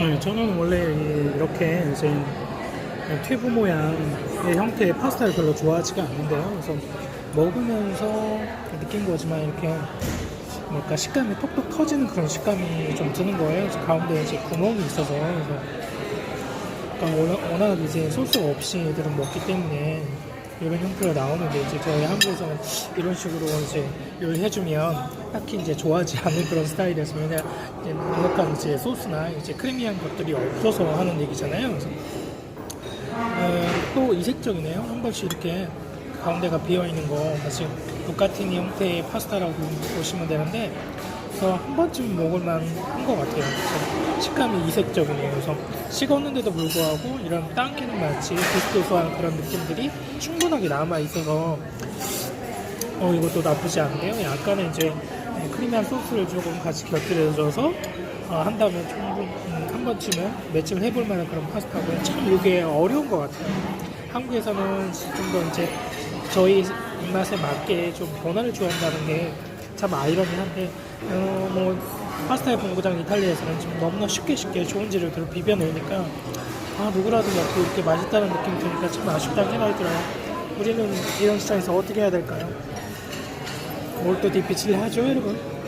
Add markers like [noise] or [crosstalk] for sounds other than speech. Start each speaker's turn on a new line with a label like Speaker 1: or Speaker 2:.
Speaker 1: 네, 저는 원래 이렇게 이제 튜브 모양의 형태의 파스타를 별로 좋아하지가 않는데요. 그래서 먹으면서 느낀 거지만 이렇게 뭔가 식감이 톡톡 터지는 그런 식감이 좀 드는 거예요. 가운데 이제 구멍이 있어서 그러니까 워낙, 이제 소스가 없이 애들은 먹기 때문에 이런 형태가 나오는데 이제 저희 한국에서는 이런 식으로 이제 요리 해주면 딱히 이제 좋아하지 [laughs] 않는 그런 스타일이어서 왜냐 이제 넉넉한 이제 소스나 이제 크리미한 것들이 없어서 하는 얘기잖아요. 그래서 어, 또 이색적이네요. 한 번씩 이렇게 가운데가 비어 있는 거 사실 부카티니 형태의 파스타라고 보시면 되는데 그래서 한 번쯤 먹을만 한 것 같아요. 그래서 식감이 이색적이네요. 그래서 식었는데도 불구하고 이런 당기는 맛이 비스도소한 그런 느낌들이 충분하게 남아 있어서 어 이것도 나쁘지 않네요. 약간의 이제 크리미한 소스를 조금 같이 곁들여줘서 어, 한다면 충분 음, 한 번쯤은 매칭을 해볼 만한 그런 파스타고요. 참 이게 어려운 것 같아요. 한국에서는 좀 더 이제 저희 입맛에 맞게 좀 변화를 주한다는 게 참 아이러니한데 어, 뭐 파스타의 본고장 이탈리아에서는 좀 너무나 쉽게 쉽게 좋은 재료들을 비벼내니까 아 누구라도 먹고 이렇게 맛있다는 느낌이 드니까 참 아쉽다는 생각이 들어요. 우리는 이런 시장에서 어떻게 해야 될까요? 뭘또 디피치를 하죠 여러분?